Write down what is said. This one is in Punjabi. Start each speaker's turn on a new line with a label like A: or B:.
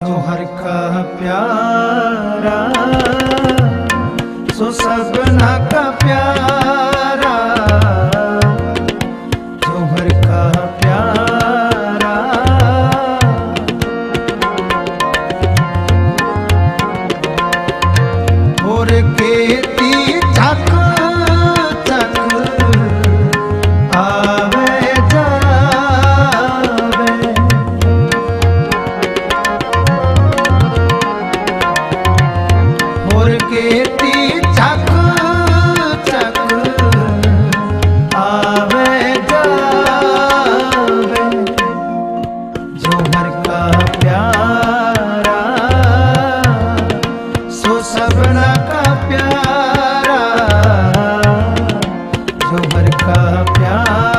A: ਜੋ ਹਰ ਕਾ ਪਿਆਰਾ ਸੋ ਸਭਨਾ ਕਾ ਪਿਆਰਾ प्यारा जो हर का प्यार